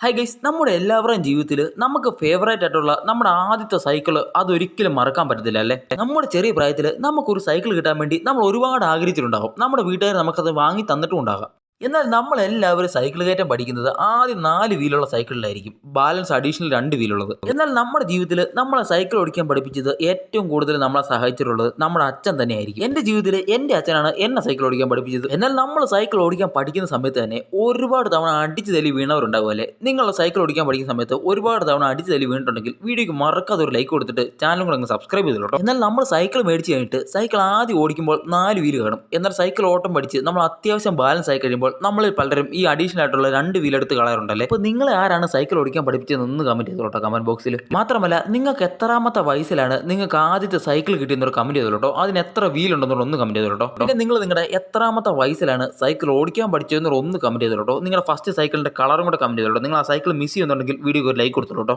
Hi guys നമ്മുടെ എല്ലാവരുടെയും ജീവിതത്തിൽ നമുക്ക് ഫേവറേറ്റ് ആയിട്ടുള്ള നമ്മുടെ ആദ്യത്തെ സൈക്കിൾ അതൊരിക്കലും മറക്കാൻ പറ്റത്തില്ല അല്ലേ? നമ്മുടെ ചെറിയ പ്രായത്തിൽ നമുക്കൊരു സൈക്കിൾ കിട്ടാൻ വേണ്ടി നമ്മൾ ഒരുപാട് ആഗ്രഹിച്ചിട്ടുണ്ടാകും. നമ്മുടെ വീട്ടുകാർ നമുക്കത് വാങ്ങി തന്നിട്ടും ഉണ്ടാകാം. എന്നാൽ നമ്മളെല്ലാവരും സൈക്കിൾ കയറ്റം പഠിക്കുന്നത് ആദ്യം നാല് വീലുള്ള സൈക്കിളിലായിരിക്കും. ബാലൻസ് അഡീഷണൽ രണ്ട് വീലുള്ളത്. എന്നാൽ നമ്മുടെ ജീവിതത്തിൽ നമ്മളെ സൈക്കിൾ ഓടിക്കാൻ പഠിപ്പിച്ചത് ഏറ്റവും കൂടുതൽ നമ്മളെ സഹായിച്ചിട്ടുള്ളത് നമ്മുടെ അച്ഛൻ തന്നെയായിരിക്കും. എന്റെ ജീവിതത്തിൽ എന്റെ അച്ഛനാണ് എന്നെ സൈക്കിൾ ഓടിക്കാൻ പഠിപ്പിച്ചത്. എന്നാൽ നമ്മൾ സൈക്കിൾ ഓടിക്കാൻ പഠിക്കുന്ന സമയത്ത് തന്നെ ഒരുപാട് തവണ അടിച്ച് തല്ലി വീണവരുണ്ടാവും അല്ലേ? നിങ്ങൾ സൈക്കിൾ ഓടിക്കാൻ പഠിക്കുന്ന സമയത്ത് ഒരുപാട് തവണ അടിച്ച് തല്ലി വീണിട്ടുണ്ടെങ്കിൽ വീഡിയോക്ക് മറക്കാതെ ഒരു ലൈക്ക് കൊടുത്തിട്ട് ചാനലും കൂടെ അങ്ങ് സബ്സ്ക്രൈബ് ചെയ്തോട്ടോ എന്നാൽ നമ്മൾ സൈക്കിൾ മേടിച്ച് കഴിഞ്ഞിട്ട് സൈക്കിൾ ആദ്യം ഓടിക്കുമ്പോൾ നാല് വീൽ കാണും. എന്നാൽ സൈക്കിൾ ഓട്ടം പഠിച്ച് നമ്മൾ അത്യാവശ്യം ബാലൻസ് ആയി കഴിയുമ്പോൾ നമ്മളിൽ പലരും ഈ അഡീഷണൽ ആയിട്ടുള്ള രണ്ട് വീലെടുത്ത് കളയാറുണ്ടല്ലേ? അപ്പോൾ നിങ്ങളെ ആരാണ് സൈക്കിൾ ഓടിക്കാൻ പഠിപ്പിച്ചത് പഠിപ്പിച്ചതെന്ന് കമന്റ് ചെയ്തോട്ടോ കമന്റ് ബോക്സിൽ മാത്രമല്ല നിങ്ങൾക്ക് എത്രാമത്തെ വയസ്സിലാണ് നിങ്ങൾക്ക് ആദ്യത്തെ സൈക്കിൾ കിട്ടിയെന്നൊരു കമന്റ് ചെയ്തോട്ടോ അതിന് എത്ര വീൽ ഉണ്ടെന്നുള്ള ഒന്ന് കമന്റ് ചെയ്തോട്ടോ പിന്നെ നിങ്ങൾ നിങ്ങളുടെ എത്രാമത്തെ വയസ്സിലാണ് സൈക്കിൾ ഓടിക്കാൻ പഠിച്ചതെന്നൊരു ഒന്ന് കമന്റ് ചെയ്തോട്ടോ നിങ്ങളുടെ ഫസ്റ്റ് സൈക്കിളിന്റെ കളറും കൂടെ കമന്റ് ചെയ്തോട്ടോ നിങ്ങൾ ആ സൈക്കിൾ മിസ് ചെയ്യുന്നുണ്ടെങ്കിൽ വീഡിയോക്ക് ഒരു ലൈക്ക് കൊടുത്തോട്ടോ